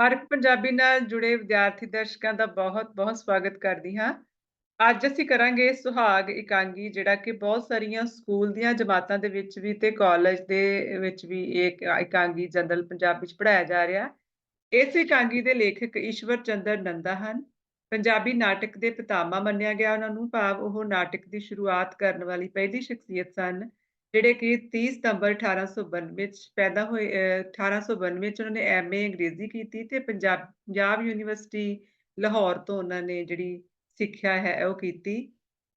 ਹਰ ਇੱਕ ਪੰਜਾਬੀ ਨਾਲ ਜੁੜੇ ਵਿਦਿਆਰਥੀ ਦਰਸ਼ਕਾਂ ਦਾ ਬਹੁਤ-ਬਹੁਤ ਸਵਾਗਤ ਕਰਦੀ ਹਾਂ। ਅੱਜ ਅਸੀਂ ਕਰਾਂਗੇ ਸੁਹਾਗ ਇਕਾਂਗੀ ਜਿਹੜਾ ਕਿ ਬਹੁਤ ਸਾਰੀਆਂ ਸਕੂਲ ਦੀਆਂ ਜਮਾਤਾਂ ਦੇ ਵਿੱਚ ਵੀ ਤੇ ਕਾਲਜ ਦੇ ਵਿੱਚ ਵੀ ਇਹ ਇਕਾਂਗੀ ਜਨਰਲ ਪੰਜਾਬੀ 'ਚ ਪੜ੍ਹਾਇਆ ਜਾ ਰਿਹਾ। ਇਸ ਇਕਾਂਗੀ ਦੇ ਲੇਖਕ ਈਸ਼ਵਰ ਚੰਦਰ ਨੰਦਾ ਹਨ। ਪੰਜਾਬੀ ਨਾਟਕ ਦੇ ਪਿਤਾਮਾ ਮੰਨਿਆ ਗਿਆ ਉਹਨਾਂ ਨੂੰ, ਭਾਵ ਉਹ ਨਾਟਕ ਦੀ ਸ਼ੁਰੂਆਤ ਕਰਨ ਵਾਲੀ ਪਹਿਲੀ ਸ਼ਖਸੀਅਤ ਸਨ। ਜਿਹੜੇ ਕਿ 30 ਸਤੰਬਰ 1892 'ਚ ਪੈਦਾ ਹੋਏ 1892 'ਚ ਉਹਨਾਂ ਨੇ ਐਮ.ਏ. ਅੰਗਰੇਜ਼ੀ ਕੀਤੀ ਤੇ ਪੰਜਾਬ ਪੰਜਾਬ ਯੂਨੀਵਰਸਿਟੀ ਲਾਹੌਰ ਤੋਂ ਉਹਨਾਂ ਨੇ ਜਿਹੜੀ ਸਿੱਖਿਆ ਹੈ ਉਹ ਕੀਤੀ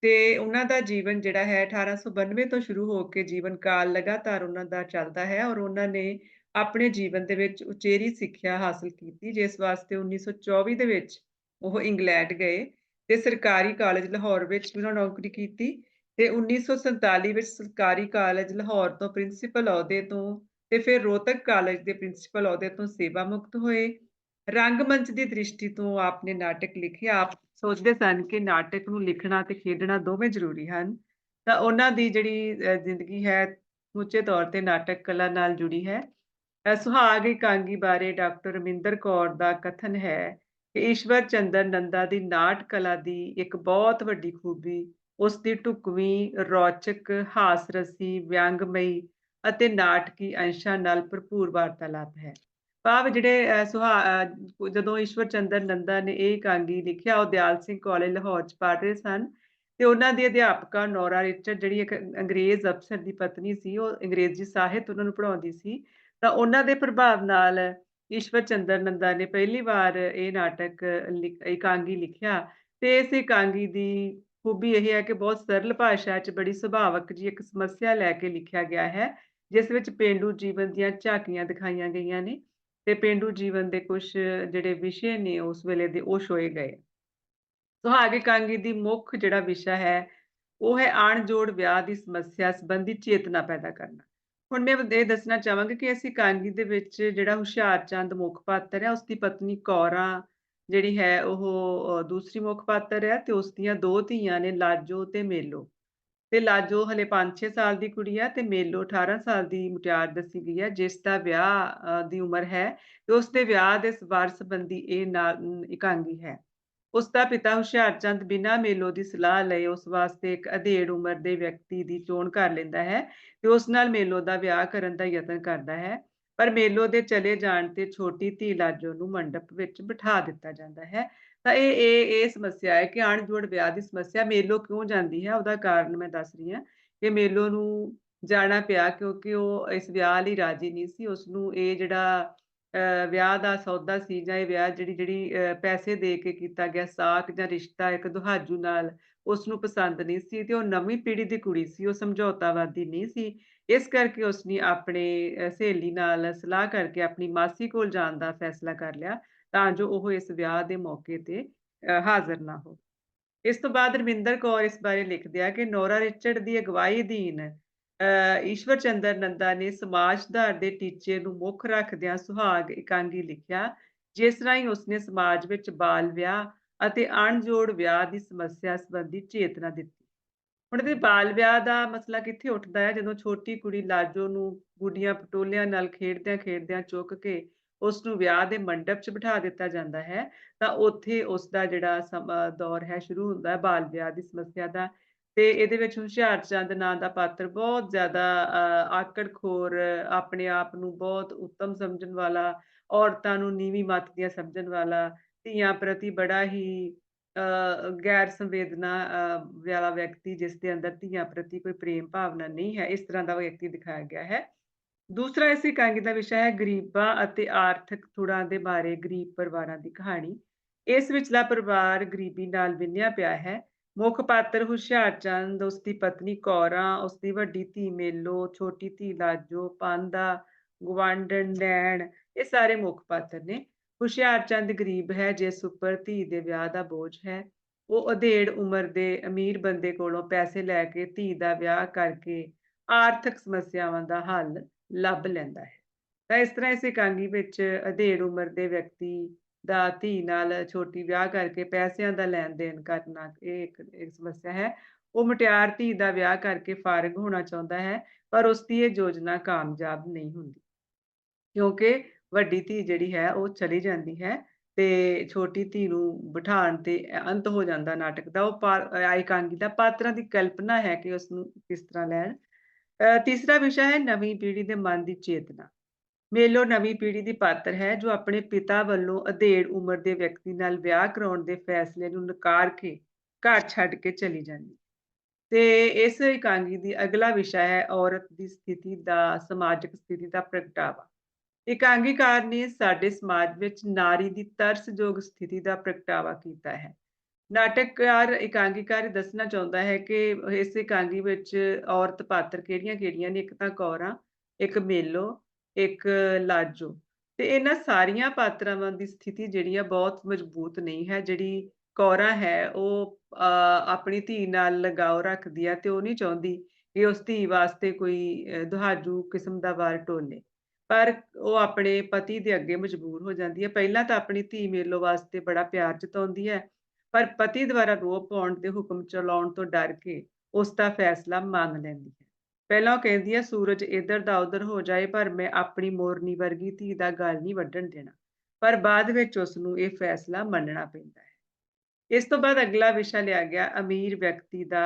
ਤੇ ਉਹਨਾਂ ਦਾ ਜੀਵਨ ਜਿਹੜਾ ਹੈ 1892 ਤੋਂ ਸ਼ੁਰੂ ਹੋ ਕੇ ਜੀਵਨ ਕਾਲ ਲਗਾਤਾਰ ਉਹਨਾਂ ਦਾ ਚੱਲਦਾ ਹੈ ਔਰ ਉਹਨਾਂ ਨੇ ਆਪਣੇ ਜੀਵਨ ਦੇ ਵਿੱਚ ਉਚੇਰੀ ਸਿੱਖਿਆ ਹਾਸਲ ਕੀਤੀ, ਜਿਸ ਵਾਸਤੇ 1924 ਦੇ ਵਿੱਚ ਉਹ ਇੰਗਲੈਂਡ ਗਏ ਤੇ ਸਰਕਾਰੀ ਕਾਲਜ ਲਾਹੌਰ ਵਿੱਚ ਉਹਨਾਂ ਨੌਕਰੀ ਕੀਤੀ ਤੇ 1947 ਵਿੱਚ ਸਰਕਾਰੀ ਕਾਲਜ ਲਾਹੌਰ ਤੋਂ ਪ੍ਰਿੰਸੀਪਲ ਅਹੁਦੇ ਤੋਂ ਤੇ ਫਿਰ ਰੋਹਤਕ ਕਾਲਜ ਦੇ ਪ੍ਰਿੰਸੀਪਲ ਅਹੁਦੇ ਤੋਂ ਸੇਵਾ ਮੁਕਤ ਹੋਏ। ਰੰਗਮੰਚ ਦੀ ਦ੍ਰਿਸ਼ਟੀ ਤੋਂ ਆਪ ਨੇ ਨਾਟਕ ਲਿਖੇ। ਆਪ ਸੋਚਦੇ ਸਨ ਕਿ ਨਾਟਕ ਨੂੰ ਲਿਖਣਾ ਤੇ ਖੇਡਣਾ ਦੋਵੇਂ ਜ਼ਰੂਰੀ ਹਨ। ਤਾਂ ਉਹਨਾਂ ਦੀ ਜਿਹੜੀ ਜ਼ਿੰਦਗੀ ਹੈ, ਸਮੁੱਚੇ ਤੌਰ ਤੇ ਨਾਟਕ ਕਲਾ ਨਾਲ ਜੁੜੀ ਹੈ। ਸੁਹਾਗ ਇਕਾਂਗੀ ਬਾਰੇ ਡਾਕਟਰ ਰਮਿੰਦਰ ਕੌਰ ਦਾ ਕਥਨ ਹੈ ਕਿ ਈਸ਼ਵਰ ਚੰਦਰ ਨੰਦਾ ਦੀ ਨਾਟ ਕਲਾ ਦੀ ਇੱਕ ਬਹੁਤ ਵੱਡੀ ਖੂਬੀ ਉਸ ਦੀ ਢੁਕਵੀਂ, ਰੌਚਕ, ਹਾਸ-ਰਸੀ, ਵਿਅੰਗਮਈ ਅਤੇ ਨਾਟਕੀ ਅੰਸ਼ਾਂ ਨਾਲ ਭਰਪੂਰ ਵਾਰਤਾਲਾਪ ਹੈ। ਭਾਵ ਜਿਹੜੇ ਸੁਹਾ ਜਦੋਂ ਈਸ਼ਵਰ ਚੰਦਰ ਨੰਦਾ ਨੇ ਇਹ ਇਕਾਂਗੀ ਲਿਖਿਆ ਉਹ ਦਿਆਲ ਸਿੰਘ ਕਾਲਜ ਲਾਹੌਰ 'ਚ ਪੜ੍ਹ ਰਹੇ ਸਨ ਤੇ ਉਹਨਾਂ ਦੀ ਅਧਿਆਪਕਾ ਨੋਰਾ ਰਿਚਰਡ ਜਿਹੜੀ ਇੱਕ ਅੰਗਰੇਜ਼ ਅਫਸਰ ਦੀ ਪਤਨੀ ਸੀ, ਉਹ ਅੰਗਰੇਜ਼ੀ ਸਾਹਿਤ ਉਹਨਾਂ ਨੂੰ ਪੜ੍ਹਾਉਂਦੀ ਸੀ। ਤਾਂ ਉਹਨਾਂ ਦੇ ਪ੍ਰਭਾਵ ਨਾਲ ਈਸ਼ਵਰ ਚੰਦਰ ਨੰਦਾ ਨੇ ਪਹਿਲੀ ਵਾਰ ਇਹ ਨਾਟਕ ਲਿ ਇਕਾਂਗੀ ਲਿਖਿਆ ਤੇ ਇਸ ਇਕਾਂਗੀ ਦੀ ਖੂਬੀ ਇਹ ਹੈ ਕਿ ਬਹੁਤ ਸਰਲ ਭਾਸ਼ਾ 'ਚ ਬੜੀ ਸੁਭਾਵਕ ਜੀ ਇੱਕ ਸਮੱਸਿਆ ਲੈ ਕੇ ਲਿਖਿਆ ਗਿਆ ਹੈ, ਜਿਸ ਵਿੱਚ ਪੇਂਡੂ ਜੀਵਨ ਦੀਆਂ ਝਾਕੀਆਂ ਦਿਖਾਈਆਂ ਗਈਆਂ ਨੇ ਤੇ ਪੇਂਡੂ ਜੀਵਨ ਦੇ ਕੁਝ ਜਿਹੜੇ ਵਿਸ਼ੇ ਨੇ ਉਸ ਵੇਲੇ ਦੇ ਉਹ ਛੋਏ ਗਏ। ਸੁਹਾਗ ਕਾਂਗੀ ਦੀ ਮੁੱਖ ਜਿਹੜਾ ਵਿਸ਼ਾ ਹੈ, ਉਹ ਹੈ ਆਣ ਜੋੜ ਵਿਆਹ ਦੀ ਸਮੱਸਿਆ ਸੰਬੰਧੀ ਚੇਤਨਾ ਪੈਦਾ ਕਰਨਾ। ਹੁਣ ਮੈਂ ਇਹ ਦੱਸਣਾ ਚਾਹਾਂਗੀ ਕਿ ਅਸੀਂ ਕਾਂਗੀ ਦੇ ਵਿੱਚ ਜਿਹੜਾ ਹੁਸ਼ਿਆਰਚੰਦ ਮੁੱਖ ਪਾਤਰ ਹੈ, ਉਸ ਦੀ ਪਤਨੀ ਕੌਰਾਂ ਜਿਹੜੀ ਹੈ ਉਹ ਦੂਸਰੀ ਮੁੱਖ ਪਾਤਰ ਹੈ ਤੇ ਉਸ ਦੀਆਂ ਦੋ ਧੀਆਂ ਨੇ, ਲਾਜੋ ਤੇ ਮੇਲੋ। ਤੇ ਲਾਜੋ ਹਲੇ 5-6 ਸਾਲ ਦੀ ਕੁੜੀ ਹੈ ਤੇ ਮੇਲੋ 18 ਸਾਲ ਦੀ ਮੁਟਿਆਰ ਦੱਸੀ ਗਈ ਹੈ ਜਿਸ ਦਾ ਵਿਆਹ ਦੀ ਉਮਰ ਹੈ ਤੇ ਉਸ ਦੇ ਵਿਆਹ ਦੇ ਸਵਾਰ ਸੰਬੰਧੀ ਇਹ ਨਾ ਇਕਾਂਗੀ ਹੈ। ਉਸ ਦਾ ਪਿਤਾ ਹੁਸ਼ਿਆਰਚੰਦ ਬਿਨਾਂ ਮੇਲੋ ਦੀ ਸਲਾਹ ਲਏ ਉਸ ਵਾਸਤੇ ਇੱਕ ਅਧੇੜ ਉਮਰ ਦੇ ਵਿਅਕਤੀ ਦੀ ਚੋਣ ਕਰ ਲੈਂਦਾ ਹੈ ਤੇ ਉਸ ਨਾਲ ਮੇਲੋ ਦਾ ਵਿਆਹ ਕਰਨ ਦਾ ਯਤਨ ਕਰਦਾ ਹੈ। ਪਰ ਮੇਲੋ ਦੇ ਚਲੇ ਜਾਣ ਤੇ ਛੋਟੀ ਧੀ ਲਾਜੋ ਨੂੰ ਮੰਡਪ ਵਿੱਚ ਬਿਠਾ ਦਿੱਤਾ ਜਾਂਦਾ ਹੈ। ਤਾਂ ਇਹ ਇਹ ਇਹ ਸਮੱਸਿਆ ਹੈ ਕਿ ਅਣ-ਜੋੜ ਵਿਆਹ ਦੀ ਸਮੱਸਿਆ ਮੇਲੋ ਕਿਉਂ ਜਾਂਦੀ ਹੈ, ਉਹਦਾ ਕਾਰਨ ਮੈਂ ਦੱਸ ਰਹੀ ਹਾਂ ਕਿ ਮੇਲੋ ਨੂੰ ਜਾਣਾ ਪਿਆ ਕਿਉਂਕਿ ਉਹ ਇਸ ਵਿਆਹ ਲਈ ਰਾਜ਼ੀ ਨਹੀਂ ਸੀ। ਉਸਨੂੰ ਇਹ ਜਿਹੜਾ ਅ, ਵਿਆਹ ਦਾ ਸੌਦਾ ਸੀ ਜਾਂ ਇਹ ਵਿਆਹ ਜਿਹੜੀ ਜਿਹੜੀ ਪੈਸੇ ਦੇ ਕੇ ਕੀਤਾ ਗਿਆ ਸਾਕ ਜਾਂ ਰਿਸ਼ਤਾ ਇੱਕ ਦੁਹਾਜੂ ਨਾਲ ਉਸਨੂੰ ਪਸੰਦ ਨਹੀਂ ਸੀ ਤੇ ਉਹ ਨਵੀਂ ਪੀੜ੍ਹੀ ਦੀ ਕੁੜੀ ਸੀ, ਉਹ ਸਮਝੌਤਾਵਾਦੀ ਨਹੀਂ ਸੀ। ਇਸ ਕਰਕੇ ਉਸਨੇ ਆਪਣੇ ਸਹੇਲੀ ਨਾਲ ਸਲਾਹ ਕਰਕੇ ਆਪਣੀ ਮਾਸੀ ਕੋਲ ਜਾਣ ਦਾ ਫੈਸਲਾ ਕਰ ਲਿਆ ਤਾਂ ਜੋ ਉਹ ਇਸ ਵਿਆਹ ਦੇ ਮੌਕੇ ਤੇ ਹਾਜ਼ਰ ਨਾ ਹੋ। ਇਸ ਤੋਂ ਬਾਅਦ ਰਮਿੰਦਰ ਕੌਰ ਇਸ ਬਾਰੇ ਲਿਖਦੇ ਆ ਕਿ ਨੋਰਾ ਰਿਚਰਡ ਦੀ ਅਗਵਾਈ ਅਧੀਨ ਅ, ਈਸ਼ਵਰ ਚੰਦਰ ਨੰਦਾ ਨੇ ਸਮਾਜ ਸੁਧਾਰ ਦੇ ਟੀਚੇ ਨੂੰ ਮੁੱਖ ਰੱਖਦਿਆਂ ਸੁਹਾਗ ਇਕਾਂਗੀ ਲਿਖਿਆ, ਜਿਸ ਰਾਹੀਂ ਉਸਨੇ ਸਮਾਜ ਵਿੱਚ ਬਾਲ ਵਿਆਹ ਅਤੇ ਅਣਜੋੜ ਵਿਆਹ ਦੀ ਸਮੱਸਿਆ ਸੰਬੰਧੀ ਚੇਤਨਾ ਦਿੱਤੀ। ਹੁਣ ਇਹਦੇ ਬਾਲ ਵਿਆਹ ਦਾ ਮਸਲਾ ਕਿੱਥੇ ਉੱਠਦਾ ਹੈ ਜਦੋਂ ਛੋਟੀ ਕੁੜੀ ਲਾਜੋ ਨੂੰ ਗੁੱਡੀਆਂ ਪਟੋਲਿਆਂ ਨਾਲ ਖੇਡਦਿਆਂ-ਖੇਡਦਿਆਂ ਚੁੱਕ ਕੇ ਉਸ ਨੂੰ ਵਿਆਹ ਦੇ ਮੰਡਪ 'ਚ ਬਿਠਾ ਦਿੱਤਾ ਜਾਂਦਾ ਹੈ, ਤਾਂ ਉੱਥੇ ਉਸ ਦਾ ਜਿਹੜਾ ਦੌਰ ਹੈ ਸ਼ੁਰੂ ਹੁੰਦਾ ਹੈ ਬਾਲ ਵਿਆਹ ਦੀ ਸਮੱਸਿਆ ਦਾ। ਤੇ ਇਹਦੇ ਵਿੱਚ ਹੁਸ਼ਿਆਰਚੰਦ ਨਾਂ ਦਾ ਪਾਤਰ ਬਹੁਤ ਜ਼ਿਆਦਾ ਅ, ਆਕੜ-ਖੋਰ, ਆਪਣੇ ਆਪ ਨੂੰ ਬਹੁਤ ਉੱਤਮ ਸਮਝਣ ਵਾਲਾ, ਔਰਤਾਂ ਨੂੰ ਨੀਵੀਂ ਮੱਤ ਦੀਆਂ ਸਮਝਣ ਵਾਲਾ, ਧੀਆਂ ਪ੍ਰਤੀ ਬੜਾ ਹੀ ਗੈਰ ਸੰਵੇਦਨਾ ਵਾਲਾ ਵਿਅਕਤੀ ਜਿਸ ਦੇ ਅੰਦਰ ਧੀਆਂ ਪ੍ਰਤੀ ਕੋਈ ਪ੍ਰੇਮ ਭਾਵਨਾ ਨਹੀਂ ਹੈ, ਇਸ ਤਰ੍ਹਾਂ ਦਾ ਵਿਅਕਤੀ ਦਿਖਾਇਆ ਗਿਆ ਹੈ। ਦੂਸਰਾ ਇਸ ਇਕਾਂਗੀ ਦਾ ਵਿਸ਼ਾ ਹੈ ਗਰੀਬਾਂ ਅਤੇ ਆਰਥਿਕ ਥੁੜਾਂ ਦੇ ਬਾਰੇ ਗਰੀਬ ਪਰਿਵਾਰਾਂ ਦੀ ਕਹਾਣੀ। ਇਸ ਵਿਚਲਾ ਪਰਿਵਾਰ ਗਰੀਬੀ ਨਾਲ ਵਿੰਨਿਆ ਪਿਆ ਹੈ। ਮੁੱਖ ਪਾਤਰ ਹੁਸ਼ਿਆਰਚੰਦ, ਉਸ ਦੀ ਪਤਨੀ ਕੌਰਾਂ, ਉਸ ਦੀ ਵੱਡੀ ਧੀ ਮੇਲੋ, ਛੋਟੀ ਧੀ ਲਾਜੋ, ਪਾਂਦਾ ਗੁਆਂਢਣ ਨੈਣ ਇਹ ਸਾਰੇ ਮੁੱਖ ਪਾਤਰ ਨੇ। ਹੁਸ਼ਿਆਰਚੰਦ ਗਰੀਬ ਹੈ ਜਿਸ ਉੱਪਰ ਧੀ ਦੇ ਵਿਆਹ ਦਾ ਬੋਝ ਹੈ। ਉਹ ਅਧੇੜ ਉਮਰ ਦੇ ਅਮੀਰ ਬੰਦੇ ਕੋਲੋਂ ਪੈਸੇ ਲੈ ਕੇ ਧੀ ਦਾ ਵਿਆਹ ਕਰਕੇ ਆਰਥਿਕ ਸਮੱਸਿਆਵਾਂ ਦਾ ਹੱਲ ਲੱਭ ਲੈਂਦਾ ਹੈ। ਤਾਂ ਇਸ ਤਰ੍ਹਾਂ ਇਸ ਇਕਾਂਗੀ ਵਿੱਚ ਅਧੇੜ ਉਮਰ ਦੇ ਵਿਅਕਤੀ ਦਾ ਧੀ ਨਾਲ ਛੋਟੀ ਵਿਆਹ ਕਰਕੇ ਪੈਸਿਆਂ ਦਾ ਲੈਣ-ਦੇਣ ਕਰਨਾ ਇਹ ਇੱਕ ਇੱਕ ਸਮੱਸਿਆ ਹੈ। ਉਹ ਮੁਟਿਆਰ ਧੀ ਦਾ ਵਿਆਹ ਕਰਕੇ ਫਾਰਗ ਹੋਣਾ ਚਾਹੁੰਦਾ ਹੈ, ਪਰ ਉਸ ਦੀ ਇਹ ਯੋਜਨਾ ਕਾਮਯਾਬ ਨਹੀਂ ਹੁੰਦੀ। ਕਿਉਂਕਿ ਵੱਡੀ ਧੀ ਜਿਹੜੀ ਹੈ ਉਹ ਚਲੀ ਜਾਂਦੀ ਹੈ ਤੇ ਛੋਟੀ ਧੀ ਨੂੰ ਬਿਠਾਉਣ ਤੇ ਅੰਤ ਹੋ ਜਾਂਦਾ ਨਾਟਕ ਦਾ। ਉਹ ਪਾ ਅ ਦਾ, ਪਾਤਰਾਂ ਦੀ ਕਲਪਨਾ ਹੈ ਕਿ ਉਸਨੂੰ ਕਿਸ ਤਰ੍ਹਾਂ ਲੈਣ। ਅ ਤੀਸਰਾ ਵਿਸ਼ਾ ਹੈ ਨਵੀਂ ਪੀੜ੍ਹੀ ਦੇ ਮਨ ਦੀ ਚੇਤਨਾ। ਮੇਲੋ ਨਵੀਂ ਪੀੜ੍ਹੀ ਦੀ ਪਾਤਰ ਹੈ ਜੋ ਆਪਣੇ ਪਿਤਾ ਵੱਲੋਂ ਅਧੇੜ ਉਮਰ ਦੇ ਵਿਅਕਤੀ ਨਾਲ ਵਿਆਹ ਕਰਾਉਣ ਦੇ ਫੈਸਲੇ ਨੂੰ ਨਕਾਰ ਕੇ ਘਰ ਛੱਡ ਕੇ ਚਲੀ ਜਾਂਦੀ। ਤੇ ਇਸ ਇਕਾਂਗੀ ਦੀ ਅਗਲਾ ਵਿਸ਼ਾ ਹੈ ਔਰਤ ਦੀ ਸਥਿਤੀ ਦਾ, ਸਮਾਜਿਕ ਸਥਿਤੀ ਦਾ ਪ੍ਰਗਟਾਵਾ। ਇਕਾਂਗੀਕਾਰ ਨੇ ਸਾਡੇ ਸਮਾਜ ਵਿੱਚ ਨਾਰੀ ਦੀ ਤਰਸਯੋਗ ਸਥਿਤੀ ਦਾ ਪ੍ਰਗਟਾਵਾ ਕੀਤਾ ਹੈ। ਨਾਟਕਕਾਰ ਇਕਾਂਗੀਕਾਰ ਦੱਸਣਾ ਚਾਹੁੰਦਾ ਹੈ ਕਿ ਇਸ ਇਕਾਂਗੀ ਵਿੱਚ ਔਰਤ ਪਾਤਰ ਕਿਹੜੀਆਂ-ਕਿਹੜੀਆਂ ਨੇ, ਇੱਕ ਤਾਂ ਕੌਰਾਂ, ਇੱਕ ਮੇਲੋ, ਇੱਕ ਲਾਜੋ ਤੇ ਇਹਨਾਂ ਸਾਰੀਆਂ ਪਾਤਰਾਵਾਂ ਦੀ ਸਥਿਤੀ ਜਿਹੜੀ ਆ ਬਹੁਤ ਮਜ਼ਬੂਤ ਨਹੀਂ ਹੈ। ਜਿਹੜੀ ਕੌਰਾਂ ਹੈ ਉਹ ਅ ਆਪਣੀ ਧੀ ਨਾਲ ਲਗਾਓ ਰੱਖਦੀ ਆ ਤੇ ਉਹ ਨਹੀਂ ਚਾਹੁੰਦੀ ਕਿ ਉਸ ਧੀ ਵਾਸਤੇ ਕੋਈ ਦੁਹਾਜੂ ਕਿਸਮ ਦਾ ਵਾਰ ਟੋਲੇ। ਪਰ ਉਹ ਆਪਣੇ ਪਤੀ ਦੇ ਅੱਗੇ ਮਜਬੂਰ ਹੋ ਜਾਂਦੀ ਹੈ। ਪਹਿਲਾਂ ਤਾਂ ਆਪਣੀ ਧੀ ਮੇਲੋ ਵਾਸਤੇ ਬੜਾ ਪਿਆਰ ਜਤਾਉਂਦੀ ਹੈ, ਪਰ ਪਤੀ ਦੁਆਰਾ ਰੋਅਬ ਪਾਉਣ ਤੇ ਹੁਕਮ ਚਲਾਉਣ ਤੋਂ ਡਰ ਕੇ ਉਸ ਦਾ ਫੈਸਲਾ ਮੰਨ ਲੈਂਦੀ ਹੈ। ਪਹਿਲਾਂ ਉਹ ਕਹਿੰਦੀ ਹੈ ਸੂਰਜ ਇੱਧਰ ਦਾ ਉੱਧਰ ਹੋ ਜਾਏ ਪਰ ਮੈਂ ਆਪਣੀ ਮੋਰਨੀ ਵਰਗੀ ਧੀ ਦਾ ਗਲ ਨਹੀਂ ਵੱਢਣ ਦੇਣਾ। ਪਰ ਬਾਅਦ ਵਿੱਚ ਉਸਨੂੰ ਇਹ ਫੈਸਲਾ ਮੰਨਣਾ ਪੈਂਦਾ ਹੈ। ਇਸ ਤੋਂ ਬਾਅਦ ਅਗਲਾ ਵਿਸ਼ਾ ਲਿਆ ਗਿਆ ਅਮੀਰ ਵਿਅਕਤੀ ਦਾ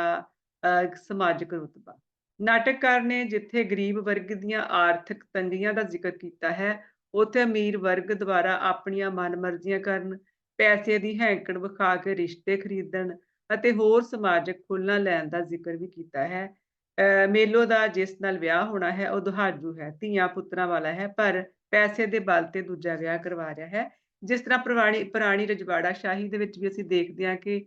ਅ ਸਮਾਜਿਕ ਰੁਤਬਾ। ਨਾਟਕਕਾਰ ਨੇ ਜਿੱਥੇ ਗਰੀਬ ਵਰਗ ਦੀਆਂ ਆਰਥਿਕ ਤੰਗੀਆਂ ਦਾ ਜ਼ਿਕਰ ਕੀਤਾ ਹੈ, ਉੱਥੇ ਅਮੀਰ ਵਰਗ ਦੁਆਰਾ ਆਪਣੀਆਂ ਮਨਮਰਜ਼ੀਆਂ ਕਰਨ, ਪੈਸੇ ਦੀ ਹੈਂਕੜ ਵਿਖਾ ਕੇ ਰਿਸ਼ਤੇ ਖਰੀਦਣ ਅਤੇ ਹੋਰ ਸਮਾਜਿਕ ਖੁੱਲ੍ਹਾਂ ਲੈਣ ਦਾ ਜ਼ਿਕਰ ਵੀ ਕੀਤਾ ਹੈ। ਮੇਲੋ ਦਾ ਜਿਸ ਨਾਲ ਵਿਆਹ ਹੋਣਾ ਹੈ ਉਹ ਦੁਹਾਜੂ ਹੈ, ਧੀਆਂ ਪੁੱਤਰਾਂ ਵਾਲਾ ਹੈ ਪਰ ਪੈਸੇ ਦੇ ਬਲ ਤੇ ਦੂਜਾ ਵਿਆਹ ਕਰਵਾ ਰਿਹਾ ਹੈ। ਜਿਸ ਤਰ੍ਹਾਂ ਪੁਰਾਣੀ ਪੁਰਾਣੀ ਰਜਵਾੜਾ ਸ਼ਾਹੀ ਦੇ ਵਿੱਚ ਵੀ ਅਸੀਂ ਦੇਖਦੇ ਹਾਂ ਕਿ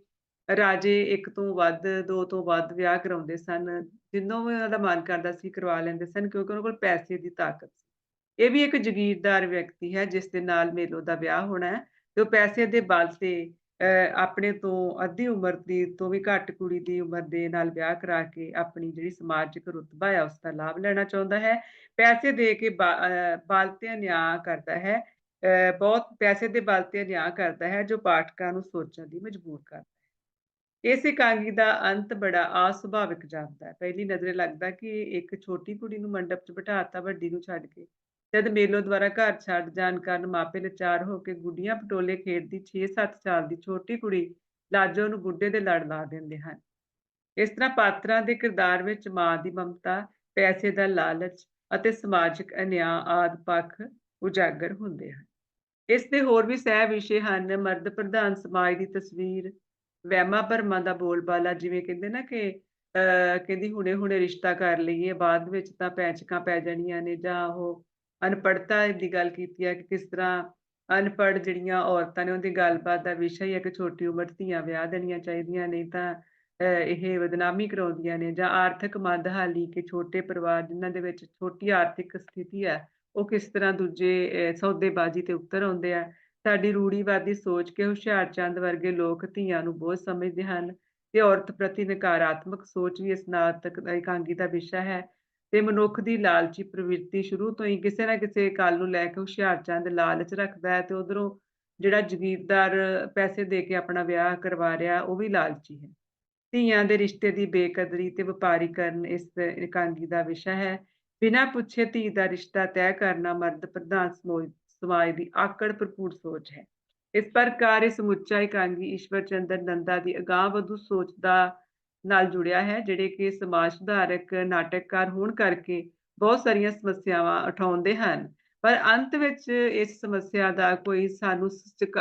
ਰਾਜੇ ਇੱਕ ਤੋਂ ਵੱਧ, ਦੋ ਤੋਂ ਵੱਧ ਵਿਆਹ ਕਰਾਉਂਦੇ ਸਨ। ਜਿਹਨੂੰ ਵੀ ਉਹਨਾਂ ਦਾ ਮਨ ਕਰਦਾ ਸੀ ਕਰਵਾ ਲੈਂਦੇ ਸਨ, ਕਿਉਂਕਿ ਉਹਨਾਂ ਕੋਲ ਪੈਸੇ ਦੀ ਤਾਕਤ ਸੀ। ਇਹ ਵੀ ਇੱਕ ਜਗੀਰਦਾਰ ਵਿਅਕਤੀ ਹੈ, ਜਿਸ ਦੇ ਨਾਲ ਮੇਲੋ ਦਾ ਵਿਆਹ ਹੋਣਾ ਹੈ ਤੇ ਉਹ ਪੈਸੇ ਦੇ ਬਲ ਤੇ ਆਪਣੇ ਤੋਂ ਅੱਧੀ ਉਮਰ ਦੀ ਤੋਂ ਵੀ ਘੱਟ ਕੁੜੀ ਦੀ ਉਮਰ ਦੇ ਨਾਲ ਵਿਆਹ ਕਰਾ ਕੇ ਆਪਣੀ ਜਿਹੜੀ ਸਮਾਜਿਕ ਰੁਤਬਾ ਹੈ, ਉਸ ਦਾ ਲਾਭ ਲੈਣਾ ਚਾਹੁੰਦਾ ਹੈ। ਪੈਸੇ ਦੇ ਕੇ ਬ ਅ ਨਿਆਂ ਕਰਦਾ ਹੈ। ਅ ਬਹੁਤ ਪੈਸੇ ਦੇ ਬਲ ਤੇ ਨਿਆਂ ਕਰਦਾ ਹੈ, ਜੋ ਪਾਠਕਾਂ ਨੂੰ ਸੋਚਣ ਲਈ ਮਜਬੂਰ ਕਰਦਾ ਹੈ। ਇਸ ਇਕਾਂਗੀ ਦਾ ਅੰਤ ਬੜਾ ਅਸੁਭਾਵਿਕ ਜਾਪਦਾ ਹੈ। ਪਹਿਲੀ ਨਜ਼ਰੇ ਲੱਗਦਾ ਕਿ ਇੱਕ ਛੋਟੀ ਕੁੜੀ ਨੂੰ ਮੰਡਪ 'ਚ ਬਿਠਾ ਵੱਡੀ ਨੂੰ ਛੱਡ ਕੇ। ਜਦ ਮੇਲੋ ਦੁਆਰਾ ਘਰ ਛੱਡ ਜਾਣ ਕਾਰਨ ਮਾਪੇ ਲਾਚਾਰ ਹੋ ਕੇ ਗੁੱਡੀਆਂ ਪਟੋਲੇ ਖੇਡਦੀ 6-7 ਸਾਲ ਦੀ ਛੋਟੀ ਕੁੜੀ ਲਾਜੋ ਨੂੰ ਬੁੱਢੇ ਦੇ ਲੜ ਲਾ ਦਿੰਦੇ ਹਨ। ਇਸ ਤਰ੍ਹਾਂ ਪਾਤਰਾਂ ਦੇ ਕਿਰਦਾਰ ਵਿੱਚ ਮਾਂ ਦੀ ਮਮਤਾ, ਪੈਸੇ ਦਾ ਲਾਲਚ ਅਤੇ ਸਮਾਜਿਕ ਅਨਿਆਂ ਆਦਿ ਪੱਖ ਉਜਾਗਰ ਹੁੰਦੇ ਹਨ। ਇਸ ਦੇ ਹੋਰ ਵੀ ਸਹਿ ਵਿਸ਼ੇ ਹਨ ਮਰਦ ਪ੍ਰਧਾਨ ਸਮਾਜ ਦੀ ਤਸਵੀਰ, ਵਹਿਮਾਂ ਭਰਮਾਂ ਦਾ ਬੋਲਬਾਲਾ ਜਿਵੇਂ ਕਹਿੰਦੇ ਨਾ ਕਿ ਕਹਿੰਦੀ ਹੁਣੇ-ਹੁਣੇ ਰਿਸ਼ਤਾ ਕਰ ਲਈਏ ਬਾਅਦ ਵਿੱਚ ਤਾਂ ਪੈਂਚਕਾਂ ਪੈ ਜਾਣੀਆਂ ਨੇ ਜਾਂ ਉਹ ਅਨਪੜ੍ਹਤਾ ਦੀ ਗੱਲ ਕੀਤੀ ਹੈ ਕਿ ਕਿਸ ਤਰ੍ਹਾਂ ਅਨਪੜ੍ਹ ਜਿਹੜੀਆਂ ਔਰਤਾਂ ਨੇ ਉਹਦੀ ਗੱਲਬਾਤ ਦਾ ਵਿਸ਼ਾ ਹੀ ਹੈ ਕਿ ਛੋਟੀ ਉਮਰ ਧੀਆਂ ਵਿਆਹ ਦੇਣੀਆਂ ਚਾਹੀਦੀਆਂ ਨਹੀਂ ਤਾਂ ਅ ਇਹ ਬਦਨਾਮੀ ਕਰਾਉਂਦੀਆਂ ਨੇ ਜਾਂ ਆਰਥਿਕ ਮੰਦਹਾਲੀ ਕਿ ਛੋਟੇ ਪਰਿਵਾਰ ਜਿਨ੍ਹਾਂ ਦੇ ਵਿੱਚ ਛੋਟੀ ਆਰਥਿਕ ਸਥਿਤੀ ਹੈ, ਉਹ ਕਿਸ ਤਰ੍ਹਾਂ ਦੂਜੇ ਅ ਸੌਦੇਬਾਜ਼ੀ ਤੇ ਉਤਰ ਆਉਂਦੇ ਆ। ਸਾਡੀ ਰੂੜੀਵਾਦੀ ਸੋਚ ਕੇ ਹੁਸ਼ਿਆਰਚੰਦ ਵਰਗੇ ਲੋਕ ਧੀਆਂ ਨੂੰ ਬਹੁਤ ਸਮਝਦੇ ਹਨ ਤੇ ਔਰਤ ਪ੍ਰਤੀ ਨਕਾਰਾਤਮਕ ਸੋਚ ਵੀ ਇਸ ਨਾਟਕ ਇਕਾਂਗੀ ਦਾ ਵਿਸ਼ਾ ਹੈ ਤੇ ਮਨੁੱਖ ਦੀ ਲਾਲਚੀ ਪ੍ਰਵਿਰਤੀ ਸ਼ੁਰੂ ਤੋਂ ਹੀ ਕਿਸੇ ਨਾ ਕਿਸੇ ਕਾਲ ਨੂੰ ਲੈ ਕੇ ਹੁਸ਼ਿਆਰਚੰਦ ਲਾਲਚ ਰੱਖਦਾ ਹੈ ਤੇ ਉਧਰੋਂ ਜਿਹੜਾ ਜਗੀਰਦਾਰ ਪੈਸੇ ਦੇ ਕੇ ਆਪਣਾ ਵਿਆਹ ਕਰਵਾ ਰਿਹਾ, ਉਹ ਵੀ ਲਾਲਚੀ ਹੈ। ਧੀਆਂ ਦੇ ਰਿਸ਼ਤੇ ਦੀ ਬੇਕਦਰੀ ਤੇ ਵਪਾਰੀਕਰਨ ਇਸ ਇਕਾਂਗੀ ਦਾ ਵਿਸ਼ਾ ਹੈ। ਬਿਨਾਂ ਪੁੱਛੇ ਧੀ ਦਾ ਰਿਸ਼ਤਾ ਤੈਅ ਕਰਨਾ ਮਰਦ ਪ੍ਰਧਾਨ ਸਮੋਜ ਸਮਾਜ ਦੀ ਆਕੜ ਭਰਪੂਰ ਸੋਚ ਹੈ। ਇਸ ਪ੍ਰਕਾਰ ਇਹ ਸਮੁੱਚਾ ਇਕਾਂਗੀ ਈਸ਼ਵਰ ਚੰਦਰ ਨੰਦਾ ਦੀ ਅਗਾਂਹ-ਵਧੂ ਸੋਚ ਦਾ ਨਾਲ ਜੁੜਿਆ ਹੈ, ਜਿਹੜੇ ਕਿ ਸਮਾਜ ਸੁਧਾਰਕ, ਨਾਟਕਕਾਰ ਹੋਣ ਕਰਕੇ ਬਹੁਤ ਸਾਰੀਆਂ ਸਮੱਸਿਆਵਾਂ ਉਠਾਉਂਦੇ ਹਨ। ਪਰ ਅੰਤ ਵਿੱਚ ਇਸ ਸਮੱਸਿਆ ਦਾ ਕੋਈ ਸਾਨੂੰ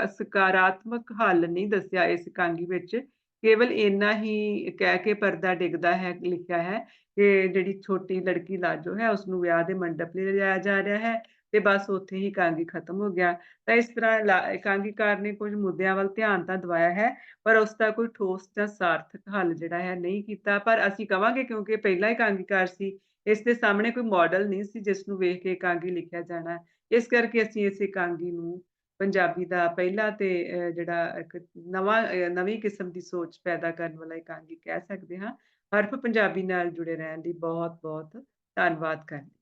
ਸਕਾਰਾਤਮਕ ਹੱਲ ਨਹੀਂ ਦੱਸਿਆ ਇਸ ਇਕਾਂਗੀ ਵਿੱਚ। ਕੇਵਲ ਇੰਨਾ ਹੀ ਕਹਿ ਕੇ ਪਰਦਾ ਡਿੱਗਦਾ ਹੈ, ਲਿਖਿਆ ਹੈ ਕਿ ਜਿਹੜੀ ਛੋਟੀ ਲੜਕੀ ਲਾਜੋ ਹੈ, ਉਸਨੂੰ ਵਿਆਹ ਦੇ ਮੰਡਪ ਲਈ ਲਿਜਾਇਆ ਜਾ ਰਿਹਾ ਹੈ ਤੇ ਬਸ ਉੱਥੇ ਹੀ ਇਕਾਂਗੀ ਖਤਮ ਹੋ ਗਿਆ। ਤਾਂ ਇਸ ਤਰ੍ਹਾਂ ਇਕਾਂਗੀਕਾਰ ਨੇ ਕੁਝ ਮੁੱਦਿਆਂ ਵੱਲ ਧਿਆਨ ਤਾਂ ਦਵਾਇਆ ਹੈ ਪਰ ਉਸ ਦਾ ਕੋਈ ਠੋਸ ਜਾਂ ਸਾਰਥਕ ਹੱਲ ਜਿਹੜਾ ਹੈ ਨਹੀਂ ਕੀਤਾ। ਪਰ ਅਸੀਂ ਕਵਾਂਗੇ ਕਿਉਂਕਿ ਪਹਿਲਾ ਇਕਾਂਗੀਕਾਰ ਸੀ, ਇਸ ਦੇ ਸਾਹਮਣੇ ਕੋਈ ਮਾਡਲ ਨਹੀਂ ਸੀ ਜਿਸ ਨੂੰ ਵੇਖ ਕੇ ਇਕਾਂਗੀ ਲਿਖਿਆ ਜਾਣਾ। ਇਸ ਕਰਕੇ ਅਸੀਂ ਇਸ ਇਕਾਂਗੀ ਨੂੰ ਪੰਜਾਬੀ ਦਾ ਪਹਿਲਾ ਤੇ ਅ ਜਿਹੜਾ ਇੱਕ ਨਵਾਂ ਨਵੀਂ ਕਿਸਮ ਦੀ ਸੋਚ ਪੈਦਾ ਕਰਨ ਵਾਲਾ ਇਕਾਂਗੀ ਕਹਿ ਸਕਦੇ ਹਾਂ। ਹਰਫ਼ ਪੰਜਾਬੀ ਨਾਲ ਜੁੜੇ ਰਹਿਣ ਲਈ ਬਹੁਤ-ਬਹੁਤ ਧੰਨਵਾਦ ਕਰਦੇ